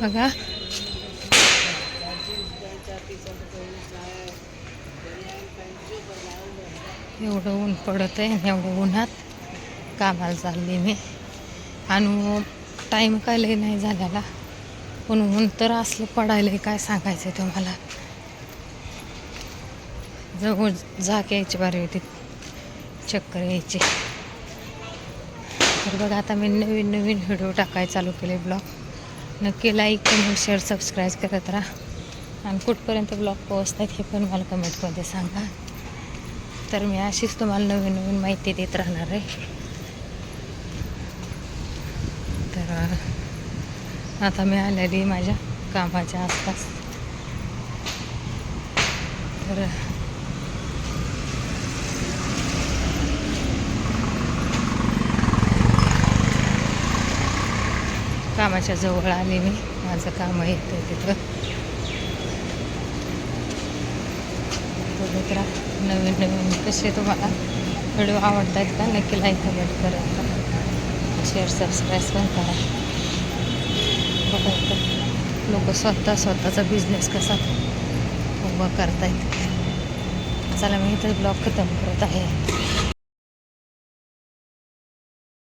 बघा. एवढं ऊन पडत आहे एवढं उन्हात कामाला चालली मी. आणि टाईम काय लई नाही झालेला. पण ऊन तर असलं पडायला काय सांगायचं तुम्हाला? जवळ झाक यायची बारी होती चक्कर यायची. तर बघा आता मी नवीन नवीन व्हिडिओ टाकायला चालू केले ब्लॉग. नक्की लाईक कमेंट शेअर सबस्क्राईब करत राहा. आणि कुठपर्यंत ब्लॉग पोहोचतात हे पण मला कमेंटमध्ये सांगा. तर मी अशीच तुम्हाला नवीन नवीन माहिती देत राहणार आहे. तर आता मी आलेली माझ्या कामाच्या आसपास. तर कामाच्या जवळ आले मी. माझं काम येतं तिथं. बघत राहा. नवीन नवीन कसे तुम्हाला व्हिडिओ आवडतात का? नक्की लाईक कमेंट करत राहा शेअर सबस्क्राईब पण करा. बघा लोक स्वतः स्वतःचा बिझनेस कसा उभा करतायत. चला मी इथं ब्लॉग खतम करत आहे.